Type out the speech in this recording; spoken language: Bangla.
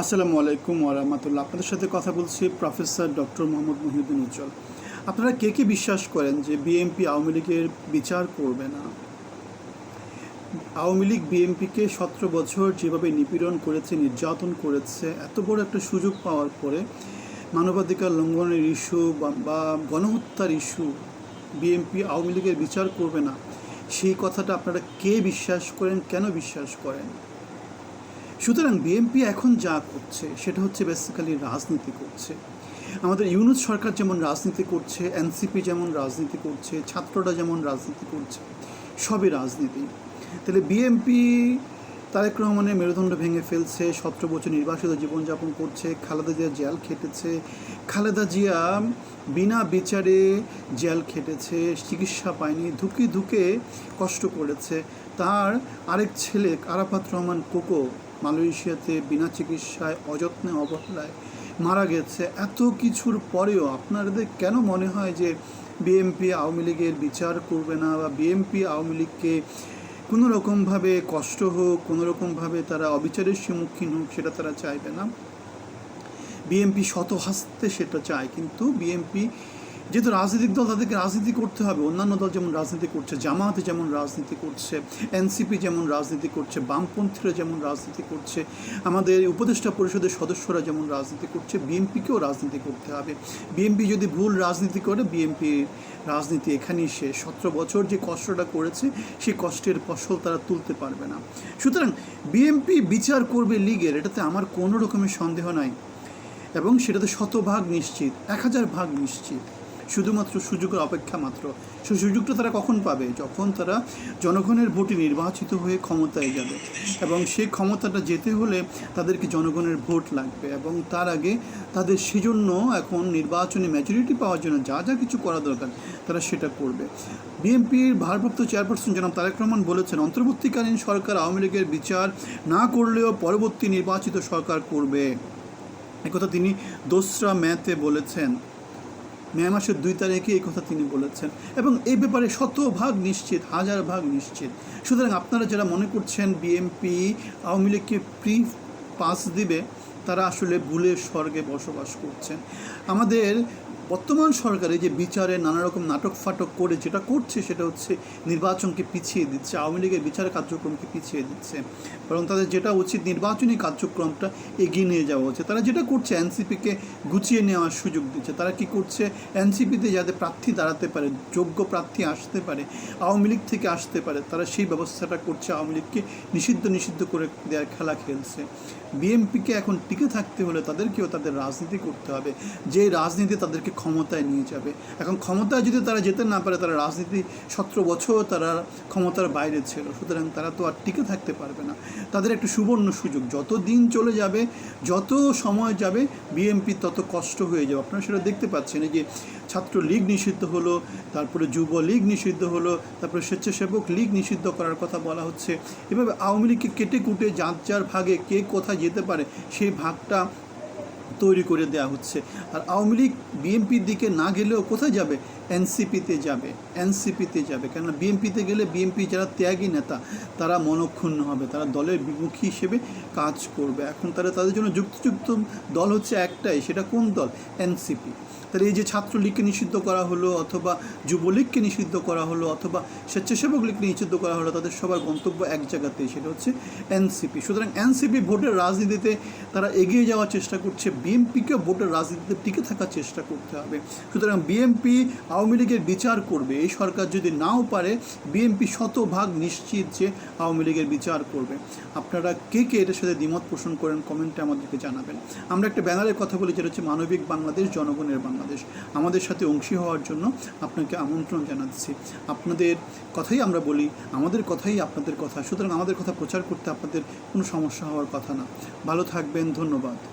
আসসালামু আলাইকুম ওরহামতুল্লাহ আপনাদের সাথে কথা বলছি প্রফেসর ডক্টর মোহাম্মদ মহিউদ্দিন উজ্জ্বল। আপনারা কে কে বিশ্বাস করেন যে বিএনপি আওয়ামী লীগের বিচার করবে না? আওয়ামী লীগ বিএনপিকে সতেরো বছর যেভাবে নিপীড়ন করেছে, নির্যাতন করেছে, এত বড় একটা সুযোগ পাওয়ার পরে মানবাধিকার লঙ্ঘনের ইস্যু বা গণহত্যার ইস্যু বিএনপি আওয়ামী লীগের বিচার করবে না, সেই কথাটা আপনারা কে বিশ্বাস করেন, কেন বিশ্বাস করেন? সুতরাং বিএনপি এখন যা করছে, সেটা হচ্ছে বেসিক্যালি রাজনীতি করছে। আমাদের ইউনুস সরকার যেমন রাজনীতি করছে, এনসিপি যেমন রাজনীতি করছে, ছাত্ররা যেমন রাজনীতি করছে, সবই রাজনীতি। তাহলে বিএনপি তারেক রহমানের মেরুদণ্ড ভেঙে ফেলছে, সতেরো বছর নির্বাসিত জীবনযাপন করছে, খালেদা জিয়া জেল খেটেছে। খালেদা জিয়া বিনা বিচারে জেল খেটেছে, চিকিৎসা পায়নি, ধুকে ধুকে কষ্ট করেছে। তার আরেক ছেলে আরাফাত রহমান কোকো মালয়েশিয়াতে বিনা চিকিৎসায় অযত্নে অবহেলায় মারা গেছে। এত কিছুর পরেও আপনাদের কেন মনে হয় যে বিএনপি আওয়ামী লীগের বিচার করবে না বা বিএনপি আওয়ামী লীগকে কোনো রকমভাবে কষ্ট হোক, কোনো রকমভাবে তারা অবিচারের সম্মুখীন হোক, সেটা তারা চাইবে না? বিএনপি শত হাসতে সেটা চায়, কিন্তু বিএনপি যেহেতু রাজনৈতিক দল তাদেরকে রাজনীতি করতে হবে, অন্যান্য দল যেমন রাজনীতি করছে, জামায়াতে যেমন রাজনীতি করছে এনসিপি যেমন রাজনীতি করছে, বামপন্থীরা যেমন রাজনীতি করছে, আমাদের উপদেষ্টা পরিষদের সদস্যরা যেমন রাজনীতি করছে বিএনপিকেও রাজনীতি করতে হবে। বিএনপি যদি ভুল রাজনীতি করে বিএনপির রাজনীতি এখানেই শেষ। সতেরো বছর যে কষ্টটা করেছে, সেই কষ্টের ফসল তারা তুলতে পারবে না। সুতরাং বিএনপি বিচার করবে লীগের, এটাতে আমার কোনো রকমের সন্দেহ নাই। এবং সেটাতে শতভাগ নিশ্চিত, এক হাজার ভাগ নিশ্চিত। শুধুমাত্র সুযোগের অপেক্ষা মাত্র। সেই সুযোগটা তারা কখন পাবে? যখন তারা জনগণের ভোটে নির্বাচিত হয়ে ক্ষমতায় যাবে এবং সেই ক্ষমতাটা যেতে হলে তাদেরকে জনগণের ভোট লাগবে এবং তার আগে তাদের সেজন্য এখন নির্বাচনে ম্যাচুরিটি পাওয়ার জন্য যা যা কিছু করা দরকার তারা সেটা করবে। বিএনপির ভারপ্রাপ্ত চেয়ারপারসন জনাব তারেক রহমান বলেছেন, অন্তর্বর্তীকালীন সরকার আওয়ামী লীগের বিচার না করলেও পরবর্তী নির্বাচিত সরকার করবে। একথা তিনি দোসরা ম্যাথে বলেছেন। মে মাসের দুই তারিখে এই কথা তিনি বলেছেন। এবং এই ব্যাপারে শতভাগ নিশ্চিত হাজার ভাগ নিশ্চিত। সুতরাং আপনারা যারা মনে করছেন বিএমপি আওয়ামী লীগকে প্রি পাস দিবে তারা আসলে ভুলের স্বর্গে বসবাস করছেন। আমাদের বর্তমান সরকারে যে বিচারে নানা রকম নাটক ফাটক করে যেটা করছে সেটা হচ্ছে নির্বাচনকে পিছিয়ে দিচ্ছে, আওয়ামী লীগের বিচার কার্যক্রমকে পিছিয়ে দিচ্ছে। বরং তাদের যেটা উচিত নির্বাচনী কার্যক্রমটা এগিয়ে নিয়ে যাওয়া উচিত। তারা যেটা করছে, এনসিপিকে গুছিয়ে নেওয়ার সুযোগ দিচ্ছে। তারা কি করছে, এনসিপিতে যাতে প্রার্থী দাঁড়াতে পারে, যোগ্য প্রার্থী আসতে পারে, আওয়ামী লীগ থেকে আসতে পারে, তারা সেই ব্যবস্থাটা করছে, আওয়ামী লীগকে নিষিদ্ধ নিষিদ্ধ করে দেওয়ার খেলা খেলছে। বিএনপিকে এখন টিকে থাকতে হলে তাদেরকেও তাদের রাজনীতি করতে হবে। যে রাজনীতি তাদেরকে ক্ষমতায় নিয়ে যাবে। এখন ক্ষমতায় যদি তারা যেতে না পারে তারা রাজনীতি সতেরো বছর তারা ক্ষমতার বাইরে ছিল। সুতরাং তারা তো আর টিকে থাকতে পারবে না। তাদের একটু সুবর্ণ সুযোগ। যত দিন চলে যাবে, যত সময় যাবে বিএমপি তত কষ্ট হয়ে যাবে। আপনারা সেটা দেখতে পাচ্ছেন যে ছাত্র লীগ নিষিদ্ধ হলো, তারপরে যুবলীগ নিষিদ্ধ হলো, তারপরে স্বেচ্ছাসেবক লীগ নিষিদ্ধ করার কথা বলা হচ্ছে। এভাবে আওয়ামী লীগকে কেটে কুটে যার যার ভাগে কে কোথায় যেতে পারে, সেই ভাগটা তৈরি করে দেওয়া হচ্ছে। আর আওয়ামী লীগ বিএনপির দিকে না গেলেও কোথায় যাবে? এনসিপিতে যাবে। এনসিপিতে যাবে। কেননা বিএনপিতে গেলে বিএনপি যারা ত্যাগী নেতা, তারা মনক্ষুণ্ণ হবে। তারা দলের বিমুখী হিসেবে কাজ করবে। এখন তারা তাদের জন্য যুক্তিযুক্ত দল হচ্ছে একটাই, সেটা কোন দল? এনসিপি। তাহলে এই যে ছাত্রলীগকে নিষিদ্ধ করা হলো অথবা যুবলীগকে নিষিদ্ধ করা হলো অথবা স্বেচ্ছাসেবক লীগকে নিষিদ্ধ করা হলো, তাদের সবার গন্তব্য এক জায়গাতেই, সেটা হচ্ছে এনসিপি। সুতরাং এনসিপি ভোটের রাজনীতিতে তারা এগিয়ে যাওয়ার চেষ্টা করছে বিএনপিকে ভোটের রাজনীতিতে টিকে থাকার চেষ্টা করতে হবে। সুতরাং বিএনপি আওয়ামী লীগের বিচার করবে। এই সরকার যদি নাও পারে, বিএনপি শতভাগ নিশ্চিত যে আওয়ামী লীগের বিচার করবে। আপনারা কে কে এটার সাথে দ্বিমত পোষণ করেন কমেন্টে আমাদেরকে জানাবেন। আমরা একটা ব্যানারের কথা বলি, যেটা হচ্ছে মানবিক বাংলাদেশ, জনগণের বাংলাদেশ। আমাদের সাথে অংশী হওয়ার জন্য আপনাকে আমন্ত্রণ জানাচ্ছি। আপনাদের কথাই আমরা বলি, আমাদের কথাই আপনাদের কথা। সুতরাং আমাদের কথা প্রচার করতে আপনাদের কোনো সমস্যা হওয়ার কথা না। ভালো থাকবেন, ধন্যবাদ।